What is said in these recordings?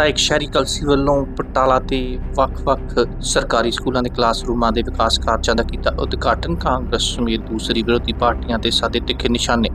ਵਿਧਾਇਕ ਸ਼ਹਿਰੀ ਕਲਸੀ ਵੱਲੋਂ ਪਟਾਲਾ ਤੇ ਵੱਖ-ਵੱਖ ਸਰਕਾਰੀ ਸਕੂਲਾਂ ਦੇ ਕਲਾਸਰੂਮਾਂ ਦੇ ਵਿਕਾਸ ਕਾਰਜਾਂ ਦਾ ਕੀਤਾ ਉਦਘਾਟਨ। ਕਾਂਗਰਸ ਸਮੇਤ ਦੂਸਰੀ ਵਿਰੋਧੀ ਪਾਰਟੀਆਂ ਦੇ ਸਾਦੇ ਤਿੱਖੇ ਨਿਸ਼ਾਨੇ।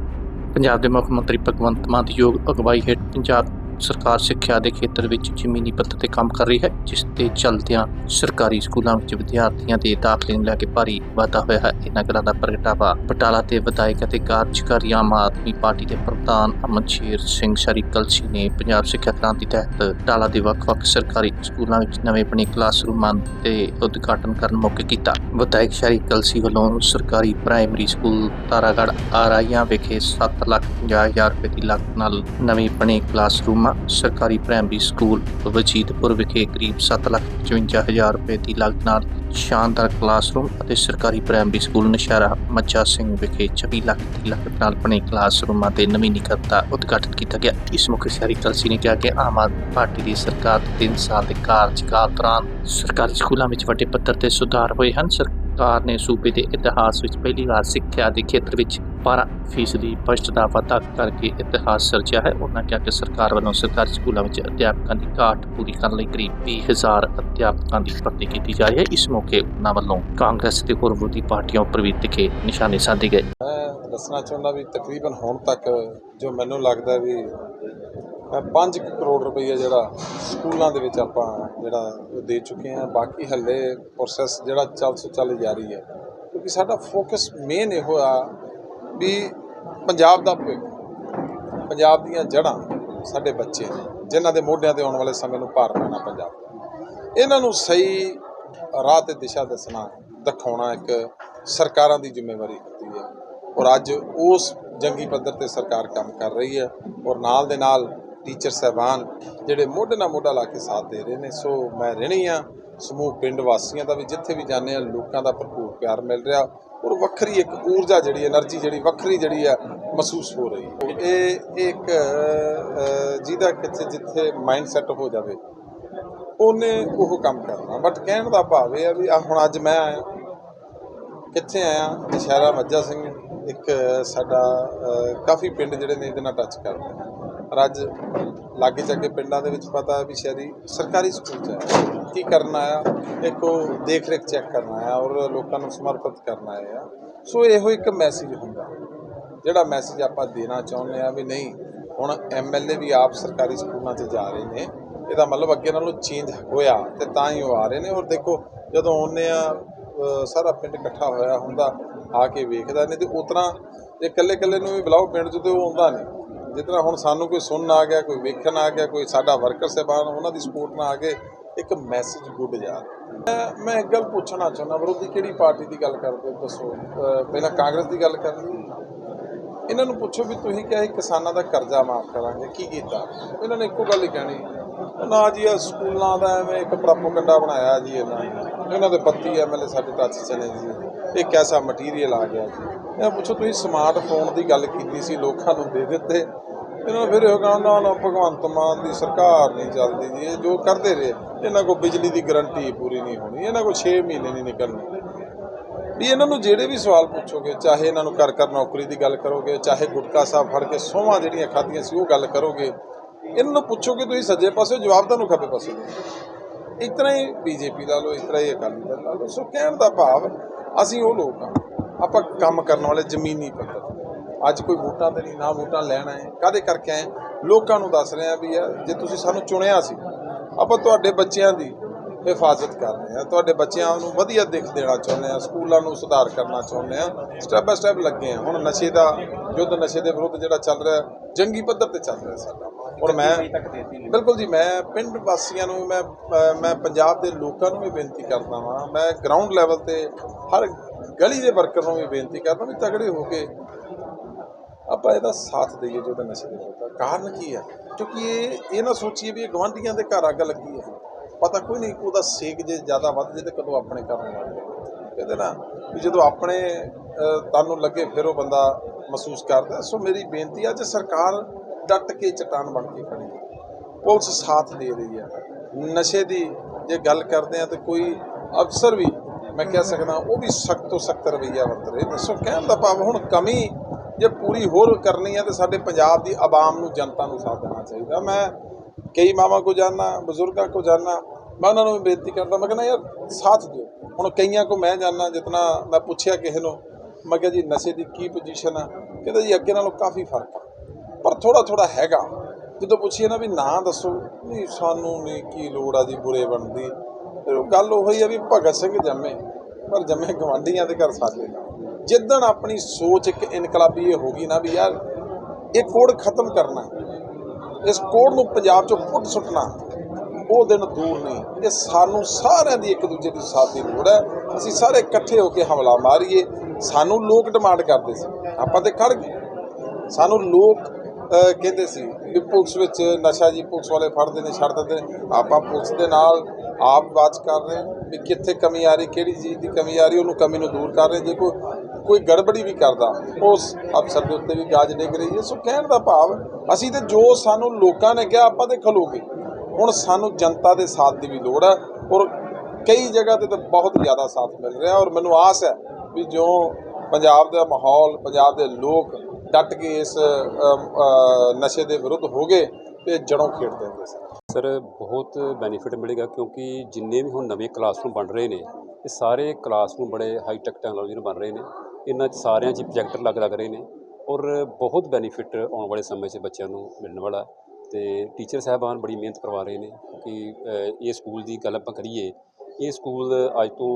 ਪੰਜਾਬ ਦੇ ਮੁੱਖ ਮੰਤਰੀ ਭਗਵੰਤ ਮਾਨ ਦੀ ਯੋਗ ਅਗਵਾਈ ਹੇਠ ਪੰਜਾਬ ਸਰਕਾਰ ਸਿੱਖਿਆ ਦੇ ਖੇਤਰ ਵਿੱਚ ਜ਼ਮੀਨੀ ਪੱਧਰ ਤੇ ਕੰਮ ਕਰ ਰਹੀ ਹੈ, ਜਿਸ ਦੇ ਚਲਦਿਆਂ ਸਰਕਾਰੀ ਸਕੂਲਾਂ ਵਿੱਚ ਵਿਦਿਆਰਥੀਆਂ ਦੇ ਦਾਖਲੇ ਨੂੰ ਲੈ ਕੇ ਭਾਰੀ ਵਾਧਾ ਹੋਇਆ ਹੈ। ਇਹਨਾਂ ਗੱਲਾਂ ਦਾ ਪ੍ਰਗਟਾਵਾ ਬਟਾਲਾ ਤੇ ਵਿਧਾਇਕ ਅਤੇ ਕਾਰਜਕਾਰੀ ਆਮ ਆਦਮੀ ਪਾਰਟੀ ਦੇ ਪ੍ਰਧਾਨ ਅਮਨ ਸਿੰਘ ਸ਼ਰੀ ਕਲਸੀ ਨੇ ਪੰਜਾਬ ਸਿੱਖਿਆ ਕ੍ਰਾਂਤੀ ਤਹਿਤ ਬਟਾਲਾ ਦੇ ਵੱਖ-ਵੱਖ ਸਰਕਾਰੀ ਸਕੂਲਾਂ ਵਿੱਚ ਨਵੇਂ ਬਣੇ ਕਲਾਸਰੂਮਾਂ ਦੇ ਉਦਘਾਟਨ ਕਰਨ ਮੌਕੇ ਕੀਤਾ। ਵਿਧਾਇਕ ਸ਼ਰੀ ਕਲਸੀ ਵੱਲੋਂ ਸਰਕਾਰੀ ਪ੍ਰਾਇਮਰੀ ਸਕੂਲ ਤਾਰਾਗੜ੍ਹ ਆਰਾਈਆਂ ਵਿਖੇ 7 ਲੱਖ 50 ਹਜ਼ਾਰ ਰੁਪਏ ਦੀ ਲਾਗਤ ਨਾਲ ਨਵੇਂ ਬਣੇ ਕਲਾਸਰੂਮ ਸਰਕਾਰੀ ਪ੍ਰਾਇਮਰੀ ਸਕੂਲ ਵਜੀਦਪੁਰ ਵਿਖੇ ਕਰੀਬ 7 ਲੱਖ 55 ਹਜ਼ਾਰ ਰੁਪਏ ਦੀ ਲਾਗਤ ਨਾਲ ਸ਼ਾਨਦਾਰ ਕਲਾਸਰੂਮ ਅਤੇ ਸਰਕਾਰੀ ਪ੍ਰਾਇਮਰੀ ਸਕੂਲ ਨਸ਼ਹਿਰਾ ਮੱਚਾ ਸਿੰਘ ਵਿਖੇ 26 ਲੱਖ ਦੀ ਲਾਗਤ ਨਾਲ ਬਣੇ ਕਲਾਸਰੂਮਾਂ ਦੇ ਨਵੀਨੀਕਰਨ ਦਾ ਉਦਘਾਟਨ ਕੀਤਾ ਗਿਆ। ਇਸ ਮੌਕੇ ਸ਼ਹਿਰੀ ਕਲਸੀ ਨੇ ਕਿਹਾ ਕਿ ਆਮ ਆਦਮੀ ਪਾਰਟੀ ਦੀ ਸਰਕਾਰ ਦੇ 3 ਸਾਲ ਦੇ ਕਾਰਜਕਾਲ ਦੌਰਾਨ ਸਰਕਾਰੀ ਸਕੂਲਾਂ ਵਿੱਚ ਵੱਡੇ ਪੱਧਰ ਤੇ ਸੁਧਾਰ ਹੋਏ ਹਨ। ਸਰਕਾਰ ਨੇ ਸੂਬੇ ਦੇ ਇਤਿਹਾਸ ਵਿੱਚ ਪਹਿਲੀ ਵਾਰ ਸਿੱਖਿਆ ਦੇ ਖੇਤਰ ਵਿੱਚ 12 ਫੀਸਦੀ ਬਜਟ ਦਾ ਵਾਧਾ ਕਰਕੇ ਇਤਿਹਾਸ ਸਿਰਜਿਆ ਹੈ। ਉਹਨਾਂ ਕਿਹਾ ਕਿ ਸਰਕਾਰ ਵੱਲੋਂ ਸਰਕਾਰੀ ਸਕੂਲਾਂ ਵਿੱਚ ਅਧਿਆਪਕਾਂ ਦੀ ਘਾਟ ਪੂਰੀ ਕਰਨ ਲਈ ਕਰੀਬ 20000 ਅਧਿਆਪਕਾਂ ਦੀ ਭਰਤੀ ਕੀਤੀ ਜਾ ਰਹੀ ਹੈ। ਇਸ ਮੌਕੇ ਉਹਨਾਂ ਵੱਲੋਂ ਕਾਂਗਰਸ ਤੇ ਹੋਰ ਵਿਰੋਧੀ ਪਾਰਟੀਆਂ ਉੱਪਰ ਵੀ ਤਿੱਖੇ ਨਿਸ਼ਾਨੇ ਸਾਧੇ ਗਏ। ਮੈਂ ਦੱਸਣਾ ਚਾਹੁੰਦਾ ਵੀ ਤਕਰੀਬਨ ਹੁਣ ਤੱਕ ਜੋ ਮੈਨੂੰ ਲੱਗਦਾ ਵੀ 5 ਕਰੋੜ ਰੁਪਈਆ ਜਿਹੜਾ ਸਕੂਲਾਂ ਦੇ ਵਿੱਚ ਆਪਾਂ ਜਿਹੜਾ ਉਹ ਦੇ ਚੁੱਕੇ ਹਾਂ। ਬਾਕੀ ਹੱਲੇ ਪ੍ਰੋਸੈਸ ਜਿਹੜਾ ਚੱਲ ਸੋ ਚੱਲ ਜਾਰੀ ਹੈ। ਕਿਉਂਕਿ ਸਾਡਾ ਫੋਕਸ ਮੇਨ ਇਹੋ ਆ ਵੀ ਪੰਜਾਬ ਦਾ ਭਵਿੱਖ, ਪੰਜਾਬ ਦੀਆਂ ਜੜ੍ਹਾਂ ਸਾਡੇ ਬੱਚੇ ਨੇ, ਜਿਨ੍ਹਾਂ ਦੇ ਮੋਢਿਆਂ ਤੇ ਆਉਣ ਵਾਲੇ ਸਮੇਂ ਨੂੰ ਭਾਰ ਪੈਣਾ ਪੰਜਾਬ ਇਹਨਾਂ ਨੂੰ ਸਹੀ ਰਾਹ ਤੇ ਦਿਸ਼ਾ ਦੱਸਣਾ, ਦਿਖਾਉਣਾ ਇੱਕ ਸਰਕਾਰਾਂ ਦੀ ਜ਼ਿੰਮੇਵਾਰੀ ਹੁੰਦੀ ਹੈ। ਔਰ ਅੱਜ ਉਸ ਜੰਗੀ ਪੱਧਰ ਤੇ ਸਰਕਾਰ ਕੰਮ ਕਰ ਰਹੀ ਹੈ। ਔਰ ਨਾਲ ਦੇ ਨਾਲ ਟੀਚਰ ਸਹਿਬਾਨ ਜਿਹੜੇ ਮੋਢੇ ਨਾਲ ਮੋਢਾ ਲਾ ਕੇ ਸਾਥ ਦੇ ਰਹੇ ਨੇ। ਸੋ ਮੈਂ ਰਹਿਣੀ ਆ ਸਮੂਹ ਪਿੰਡ ਵਾਸੀਆਂ ਦਾ ਵੀ ਜਿੱਥੇ ਵੀ ਜਾਂਦੇ ਆ ਲੋਕਾਂ ਦਾ ਭਰਪੂਰ ਪਿਆਰ ਮਿਲ ਰਿਹਾ ਔਰ ਵੱਖਰੀ ਇੱਕ ਊਰਜਾ ਜਿਹੜੀ એનર્ਜੀ ਜਿਹੜੀ ਵੱਖਰੀ ਜਿਹੜੀ ਆ ਮਹਿਸੂਸ ਹੋ ਰਹੀ ਹੈ। ਇਹ ਇੱਕ ਜਿਹਦਾ ਕਿੱਥੇ ਜਿੱਥੇ ਮਾਈਂਡ ਸੈਟ ਹੋ ਜਾਵੇ, ਉਹਨੇ ਉਹ ਕੰਮ ਕਰਨਾ। ਬਟ ਕਹਿਣ ਦਾ ਭਾਵ ਇਹ ਆ ਵੀ ਆ ਹੁਣ ਅੱਜ ਮੈਂ ਆਇਆ, ਕਿੱਥੇ ਆਇਆ? ਦੁਸ਼ਹਿਰਾ ਮੱਜਾ ਸਿੰਘ, ਇੱਕ ਸਾਡਾ ਕਾਫੀ ਪਿੰਡ ਜਿਹੜੇ ਨੇ ਇਹਦੇ ਨਾਲ ਟੱਚ ਕਰਦੇ ਪਰ ਅੱਜ ਲਾਗੇ ਚੱਗੇ ਪਿੰਡਾਂ ਦੇ ਵਿੱਚ ਪਤਾ ਵੀ ਸ਼ਹਿਰੀ ਸਰਕਾਰੀ ਸਕੂਲ ਚ ਹੈ ਕੀ ਕਰਨਾ ਆ ਇੱਕ ਉਹ ਦੇਖ ਰੇਖ ਚੈੱਕ ਕਰਨਾ ਆ ਔਰ ਲੋਕਾਂ ਨੂੰ ਸਮਰਪਿਤ ਕਰਨ ਆ। ਸੋ ਇਹੋ ਇੱਕ ਮੈਸੇਜ ਹੁੰਦਾ। ਜਿਹੜਾ ਮੈਸੇਜ ਆਪਾਂ ਦੇਣਾ ਚਾਹੁੰਦੇ ਆ ਵੀ ਨਹੀਂ, ਹੁਣ ਐਮਐਲਏ ਵੀ ਆਪ ਸਰਕਾਰੀ ਸਕੂਲਾਂ 'ਚ ਜਾ ਰਹੇ ਨੇ। ਇਹਦਾ ਮਤਲਬ ਅੱਗੇ ਨਾਲੋਂ ਚੇਂਜ ਹੋਇਆ ਤੇ ਤਾਂ ਹੀ ਉਹ ਆ ਰਹੇ ਨੇ। ਔਰ ਦੇਖੋ, ਜਦੋਂ ਆਉਂਦੇ ਆ ਸਾਰਾ ਪਿੰਡ ਇਕੱਠਾ ਹੋਇਆ ਹੁੰਦਾ, ਆ ਕੇ ਵੇਖਦਾ ਨਹੀਂ ਤੇ ਉਤਰਾ ਜੇ ਇਕੱਲੇ ਇਕੱਲੇ ਨੂੰ ਵੀ ਬੁਲਾਓ, ਪਿੰਡ 'ਚ ਤੇ ਉਹ ਆਉਂਦਾ ਨਹੀਂ। ਜਿਸ ਤਰ੍ਹਾਂ ਹੁਣ ਸਾਨੂੰ ਕੋਈ ਸੁਣਨ ਆ ਗਿਆ, ਕੋਈ ਵੇਖਣ ਆ ਗਿਆ, ਕੋਈ ਸਾਡਾ ਵਰਕਰ ਸਾਹਿਬਾਨ, ਉਹਨਾਂ ਦੀ ਸਪੋਰਟ ਨਾਲ ਆ ਕੇ ਇੱਕ ਮੈਸੇਜ ਗੁੱਡ ਜਾ ਮੈਂ ਮੈਂ ਇੱਕ ਗੱਲ ਪੁੱਛਣਾ ਚਾਹੁੰਦਾ, ਵਿਰੋਧੀ ਕਿਹੜੀ ਪਾਰਟੀ ਦੀ ਗੱਲ ਕਰਦੇ ਹੋ ਦੱਸੋ? ਪਹਿਲਾਂ ਕਾਂਗਰਸ ਦੀ ਗੱਲ ਕਰਨੀ। ਇਹਨਾਂ ਨੂੰ ਪੁੱਛੋ ਵੀ ਤੁਸੀਂ ਕਿਹਾ ਸੀ ਕਿਸਾਨਾਂ ਦਾ ਕਰਜ਼ਾ ਮਾਫ ਕਰਾਂਗੇ, ਕੀ ਕੀਤਾ? ਇਹਨਾਂ ਨੇ ਇੱਕੋ ਗੱਲ ਹੀ ਕਹਿਣੀ, ਨਾ ਜੀ ਆ ਸਕੂਲਾਂ ਦਾ ਐਵੇਂ ਇੱਕ ਪ੍ਰੋਪਗੈਂਡਾ ਬਣਾਇਆ ਜੀ ਇਹਨਾਂ ਨੇ। ਇਹਨਾਂ ਦੇ ਪੱਤੀ ਐਮਐਲਏ ਸਾਡੇ ਟੱਚ ਚ ਜੀ। ਇਹ ਕੈਸਾ ਮਟੀਰੀਅਲ ਆ ਗਿਆ ਜੀ। ਇਹ ਪੁੱਛੋ, ਤੁਸੀਂ ਸਮਾਰਟਫੋਨ ਦੀ ਗੱਲ ਕੀਤੀ ਸੀ, ਲੋਕਾਂ ਨੂੰ ਦੇ ਦਿੱਤੇ। ਇਹਨਾਂ ਨੇ ਫਿਰ ਇਹ ਕਹਿੰਦਾ, ਨਾ ਭਗਵੰਤ ਮਾਨ ਦੀ ਸਰਕਾਰ ਨਹੀਂ ਚੱਲਦੀ ਜੀ। ਇਹ ਜੋ ਕਰਦੇ ਰਹੇ, ਇਹਨਾਂ ਕੋਲ ਬਿਜਲੀ ਦੀ ਗਾਰੰਟੀ ਪੂਰੀ ਨਹੀਂ ਹੋਣੀ। ਇਹਨਾਂ ਕੋਲ 6 ਮਹੀਨੇ ਨਹੀਂ ਨਿਕਲਣੇ। ਵੀ ਇਹਨਾਂ ਨੂੰ ਜਿਹੜੇ ਵੀ ਸਵਾਲ ਪੁੱਛੋਗੇ, ਚਾਹੇ ਇਹਨਾਂ ਨੂੰ ਘਰ ਘਰ ਨੌਕਰੀ ਦੀ ਗੱਲ ਕਰੋਗੇ, ਚਾਹੇ ਗੁਟਕਾ ਸਾਹਿਬ ਫੜ ਕੇ ਸੋਹਾਂ ਜਿਹੜੀਆਂ ਖਾਧੀਆਂ ਸੀ, ਉਹ ਗੱਲ ਕਰੋਗੇ, ਇਹਨਾਂ ਨੂੰ ਪੁੱਛੋਗੇ, ਤੁਸੀਂ ਸੱਜੇ ਪਾਸੇ ਜਵਾਬ ਤੁਹਾਨੂੰ ਖੱਬੇ ਪਾਸੇ ਇਸ ਤਰ੍ਹਾਂ ਹੀ ਬੀਜੇਪੀ ਲਾ ਲਓ, ਇਸ ਤਰ੍ਹਾਂ ਹੀ ਅਕਾਲੀ ਦਲ ਲਾ ਲਓ। ਸੋ ਕਹਿਣ ਦਾ ਭਾਵ ਅਸੀਂ ਉਹ ਲੋਕ ਹਾਂ ਆਪਾਂ ਕੰਮ ਕਰਨ ਵਾਲੇ ਜ਼ਮੀਨੀ ਪੱਧਰ ਅੱਜ ਕੋਈ ਵੋਟਾਂ ਤੇ ਨਹੀਂ, ਨਾ ਵੋਟਾਂ ਲੈਣ ਆਏ। ਕਾਦੇ ਕਰਕੇ ਆਏ? ਲੋਕਾਂ ਨੂੰ ਦੱਸ ਰਹੇ ਆ ਵੀ ਯਾਰ ਜੇ ਤੁਸੀਂ ਸਾਨੂੰ ਚੁਣਿਆ ਸੀ, ਆਪਾਂ ਤੁਹਾਡੇ ਬੱਚਿਆਂ ਦੀ ਹਿਫਾਜ਼ਤ ਕਰ ਰਹੇ ਆ ਤੁਹਾਡੇ ਬੱਚਿਆਂ ਨੂੰ ਵਧੀਆ ਦਿੱਖ ਦੇਣਾ ਚਾਹੁੰਦੇ ਆ ਸਕੂਲਾਂ ਨੂੰ ਸੁਧਾਰ ਕਰਨਾ ਚਾਹੁੰਦੇ ਆ ਸਟੈਪ ਬਾਏ ਸਟੈਪ ਲੱਗੇ ਆ ਹੁਣ ਨਸ਼ੇ ਦਾ ਯੁੱਧ ਨਸ਼ੇ ਦੇ ਵਿਰੁੱਧ ਜਿਹੜਾ ਚੱਲ ਰਿਹਾ ਜੰਗੀ ਪੱਧਰ ਤੇ ਚੱਲ ਰਿਹਾ ਸਾਡਾ। ਹੁਣ ਮੈਂ ਬਿਲਕੁਲ ਜੀ ਮੈਂ ਪਿੰਡ ਵਾਸੀਆਂ ਨੂੰ ਮੈਂ ਮੈਂ ਪੰਜਾਬ ਦੇ ਲੋਕਾਂ ਨੂੰ ਵੀ ਬੇਨਤੀ ਕਰਦਾ ਹਾਂ ਮੈਂ ਗਰਾਊਂਡ ਲੈਵਲ ਤੇ ਹਰ ਗਲੀ ਦੇ ਵਰਕਰ ਨੂੰ ਵੀ ਬੇਨਤੀ ਕਰਦਾ ਵੀ ਤਗੜੇ ਹੋ ਕੇ ਆਪਾਂ ਇਹਦਾ ਸਾਥ ਦਈਏ ਜੋ ਤਾਂ ਨਸ਼ੇ ਦੇ। ਕਾਰਨ ਕੀ ਹੈ ਕਿਉਂਕਿ ਇਹ ਇਹ ਨਾ ਸੋਚੀਏ ਵੀ ਇਹ ਗਵਾਂਢੀਆਂ ਦੇ ਘਰ ਅੱਗ ਲੱਗੀ ਹੈ। ਪਤਾ ਕੋਈ ਨਹੀਂ ਉਹਦਾ ਸੇਕ ਜੇ ਜ਼ਿਆਦਾ ਵੱਧ ਜੇ ਤੇ ਕਦੋਂ ਆਪਣੇ ਘਰ ਨੂੰ ਲੱਗ ਕਹਿੰਦੇ ਨਾ ਵੀ ਜਦੋਂ ਆਪਣੇ ਤੁਹਾਨੂੰ ਲੱਗੇ ਫਿਰ ਉਹ ਬੰਦਾ ਮਹਿਸੂਸ ਕਰਦਾ। ਸੋ ਮੇਰੀ ਬੇਨਤੀ ਆ ਜੇ ਸਰਕਾਰ ਡਟ ਕੇ ਚਟਾਨ ਬਣ ਕੇ ਖੜੀ ਪੁਲਿਸ ਸਾਥ ਦੇ ਰਹੀ ਹੈ। ਨਸ਼ੇ ਦੀ ਜੇ ਗੱਲ ਕਰਦੇ ਆ ਤੇ ਕੋਈ ਅਫਸਰ ਵੀ ਮੈਂ ਕਹਿ ਸਕਦਾ ਉਹ ਵੀ ਸਖਤ ਤੋਂ ਸਖਤ ਰਵੱਈਆ ਵਰਤ ਰਹੇ ਨੇ। ਸੋ ਕਹਿਣ ਦਾ ਭਾਵ ਹੁਣ ਕਮੀ ਜੇ ਪੂਰੀ ਹੋਰ ਕਰਨੀ ਹੈ ਤੇ ਸਾਡੇ ਪੰਜਾਬ ਦੀ ਆਵਾਮ ਨੂੰ ਜਨਤਾ ਨੂੰ ਸਾਥ ਦੇਣਾ ਚਾਹੀਦਾ। ਮੈਂ ਕਈ ਮਾਵਾਂ ਕੋ ਜਾਣਾ ਬਜ਼ੁਰਗਾਂ ਕੋ ਜਾਣਾ ਮੈਂ ਉਹਨਾਂ ਨੂੰ ਵੀ ਬੇਨਤੀ ਕਰਦਾ, ਮੈਂ ਕਹਿੰਦਾ, ਯਾਰ, ਸਾਥ ਦਿਓ। ਹੁਣ ਕਈਆਂ ਕੋ ਮੈਂ ਜਾਣਾ ਜਿਤਨਾ ਮੈਂ ਪੁੱਛਿਆ ਕਿਸੇ ਨੂੰ। ਮੈਂ ਕਿਹਾ, ਜੀ, ਨਸ਼ੇ ਦੀ ਕੀ ਪੋਜੀਸ਼ਨ ਆ? ਕਹਿੰਦਾ, ਜੀ, ਅੱਗੇ ਨਾਲੋਂ ਕਾਫੀ ਫ਼ਰਕ ਆ। ਪਰ ਥੋੜਾ ਥੋੜਾ ਹੈਗਾ। ਜਦੋਂ ਪੁੱਛੀਏ ਨਾ ਵੀ ਨਾਂ ਦੱਸੋ ਨਹੀਂ ਸਾਨੂੰ ਨਹੀਂ ਕੀ ਲੋੜ ਆ ਜੀ ਬੁਰੇ ਬਣਦੀ ਫਿਰ ਉਹ ਗੱਲ ਉਹੀ ਆ ਵੀ ਭਗਤ ਸਿੰਘ ਜੰਮੇ। ਪਰ ਜੰਮੇ ਗਵਾਂਢੀਆਂ ਦੇ ਘਰ ਸਾਲੇ ਜਿੱਦਣ ਆਪਣੀ ਸੋਚ ਇੱਕ ਇਨਕਲਾਬੀ ਇਹ ਹੋ ਗਈ ਨਾ ਵੀ ਯਾਰ, ਇਹ ਕੋਡ ਖਤਮ ਕਰਨਾ। ਇਸ ਕੋੜ ਨੂੰ ਪੰਜਾਬ ਚੋਂ ਪੁੱਟ ਸੁੱਟਣਾ, ਉਹ ਦਿਨ ਦੂਰ ਨਹੀਂ। ਇਹ ਸਾਨੂੰ ਸਾਰਿਆਂ ਦੀ ਇੱਕ ਦੂਜੇ ਦੀ ਸਾਥ ਦੀ ਲੋੜ ਹੈ। ਅਸੀਂ ਸਾਰੇ ਇਕੱਠੇ ਹੋ ਕੇ ਹਮਲਾ ਮਾਰੀਏ। ਸਾਨੂੰ ਲੋਕ ਡਿਮਾਂਡ ਕਰਦੇ ਸੀ। ਆਪਾਂ ਤੇ ਖੜ ਗਏ। ਸਾਨੂੰ ਲੋਕ ਕਹਿੰਦੇ ਸੀ ਵੀ ਪੁਲਿਸ ਵਿੱਚ ਨਸ਼ਾ ਜੀ ਪੁਲਿਸ ਵਾਲੇ ਫੜਦੇ ਨੇ, ਛੱਡ ਦਿੰਦੇ ਨੇ। ਆਪਾਂ ਪੁਲਿਸ ਦੇ ਨਾਲ ਆਪ ਬਾਤ ਕਰ ਰਹੇ ਹਾਂ ਵੀ ਕਿੱਥੇ ਕਮੀ ਆ ਰਹੀ, ਕਿਹੜੀ ਚੀਜ਼ ਦੀ ਕਮੀ ਆ ਰਹੀ, ਉਹਨੂੰ ਕਮੀ ਨੂੰ ਦੂਰ ਕਰ ਰਹੇ ਜੇ ਕੋਈ ਕੋਈ ਗੜਬੜੀ ਵੀ ਕਰਦਾ, ਉਸ ਅਫਸਰ ਦੇ ਉੱਤੇ ਵੀ ਗਾਜ ਡਿੱਗ ਰਹੀ ਹੈ। ਸੋ ਕਹਿਣ ਦਾ ਭਾਵ, ਅਸੀਂ ਤੇ ਜੋ ਸਾਨੂੰ ਲੋਕਾਂ ਨੇ ਕਿਹਾ, ਆਪਾਂ ਤੇ ਖਲੋਗੇ ਹੁਣ ਸਾਨੂੰ ਜਨਤਾ ਦੇ ਸਾਥ ਦੀ ਵੀ ਲੋੜ ਹੈ ਔਰ ਕਈ ਜਗ੍ਹਾ ਤੇ ਤਾਂ ਬਹੁਤ ਜ਼ਿਆਦਾ ਸਾਥ ਮਿਲ ਰਿਹਾ ਔਰ ਮੈਨੂੰ ਆਸ ਹੈ ਵੀ ਜੋ ਪੰਜਾਬ ਦਾ ਮਾਹੌਲ, ਪੰਜਾਬ ਦੇ ਲੋਕ ਡਟ ਕੇ ਇਸ ਨਸ਼ੇ ਦੇ ਵਿਰੁੱਧ ਹੋ ਗਏ ਤੇ ਜੜੋਂ ਖੇਡ ਦੇਣਗੇ ਸਰ। ਸਰ, ਬਹੁਤ ਬੈਨੀਫਿਟ ਮਿਲੇਗਾ ਕਿਉਂਕਿ ਜਿੰਨੇ ਵੀ ਹੁਣ ਨਵੇਂ ਕਲਾਸਰੂਮ ਬਣ ਰਹੇ ਨੇ, ਇਹ ਸਾਰੇ ਕਲਾਸਰੂਮ ਬੜੇ ਹਾਈ ਟੈਕ ਟੈਕਨੋਲੋਜੀ ਨਾਲ ਬਣ ਰਹੇ ਨੇ। ਇਹਨਾਂ 'ਚ ਸਾਰਿਆਂ 'ਚ ਪ੍ਰੋਜੈਕਟਰ ਲੱਗ ਲੱਗ ਰਹੇ ਨੇ ਔਰ ਬਹੁਤ ਬੈਨੀਫਿਟ ਆਉਣ ਵਾਲੇ ਸਮੇਂ 'ਚ ਬੱਚਿਆਂ ਨੂੰ ਮਿਲਣ ਵਾਲਾ ਤੇ ਟੀਚਰ ਸਾਹਿਬਾਨ ਬੜੀ ਮਿਹਨਤ ਕਰਵਾ ਰਹੇ ਨੇ ਕਿ ਇਹ ਸਕੂਲ ਦੀ ਗੱਲ ਆਪਾਂ ਕਰੀਏ, ਇਹ ਸਕੂਲ ਅੱਜ ਤੋਂ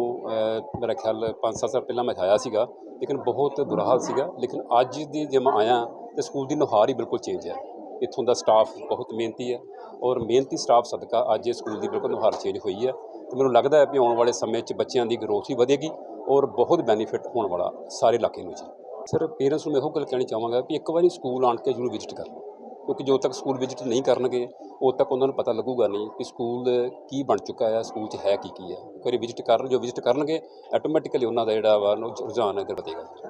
ਮੇਰਾ ਖਿਆਲ 5-7 ਸਾਲ ਪਹਿਲਾਂ ਮੈਂ ਆਇਆ ਸੀਗਾ, ਲੇਕਿਨ ਬਹੁਤ ਬੁਰਾ ਹਾਲ ਸੀਗਾ, ਲੇਕਿਨ ਅੱਜ ਦੀ ਜੇ ਮੈਂ ਆਇਆ ਤੇ ਸਕੂਲ ਦੀ ਨੁਹਾਰ ਹੀ ਬਿਲਕੁਲ ਚੇਂਜ ਹੈ। ਇੱਥੋਂ ਦਾ ਸਟਾਫ ਬਹੁਤ ਮਿਹਨਤੀ ਹੈ ਔਰ ਮਿਹਨਤੀ ਸਟਾਫ ਸਦਕਾ ਅੱਜ ਇਹ ਸਕੂਲ ਦੀ ਬਿਲਕੁਲ ਨੁਹਾਰ ਚੇਂਜ ਹੋਈ ਹੈ ਤੇ ਮੈਨੂੰ ਲੱਗਦਾ ਹੈ ਕਿ ਆਉਣ ਵਾਲੇ ਸਮੇਂ 'ਚ ਬੱਚਿਆਂ ਦੀ ਗਰੋਥ ਹੀ ਵਧੇਗੀ ਔਰ ਬਹੁਤ ਬੈਨੀਫਿਟ ਹੋਣ ਵਾਲਾ ਸਾਰੇ ਇਲਾਕੇ ਨੂੰ ਜੀ ਸਰ ਪੇਰੈਂਟਸ ਨੂੰ ਮੈਂ ਇਹੋ ਗੱਲ ਕਹਿਣੀ ਚਾਹਾਂਗਾ ਕਿ ਇੱਕ ਵਾਰੀ ਸਕੂਲ ਆਣ ਕੇ ਜ਼ਰੂਰ ਵਿਜ਼ਿਟ ਕਰਨ ਕਿਉਂਕਿ ਜਦੋਂ ਤੱਕ ਸਕੂਲ ਵਿਜ਼ਿਟ ਨਹੀਂ ਕਰਨਗੇ, ਉਦੋਂ ਤੱਕ ਉਹਨਾਂ ਨੂੰ ਪਤਾ ਲੱਗੂਗਾ ਨਹੀਂ ਕਿ ਸਕੂਲ ਕੀ ਬਣ ਚੁੱਕਾ ਹੈ ਸਕੂਲ 'ਚ ਹੈ ਕੀ ਕੀ ਹੈ। ਇੱਕ ਵਾਰੀ ਵਿਜ਼ਿਟ ਕਰਨ ਜੋ ਵਿਜ਼ਿਟ ਕਰਨਗੇ ਆਟੋਮੈਟਿਕਲੀ ਉਹਨਾਂ ਦਾ ਜਿਹੜਾ ਵਾ ਉਹਨੂੰ ਰੁਝਾਨ ਅਗਰ ਵਧੇਗਾ।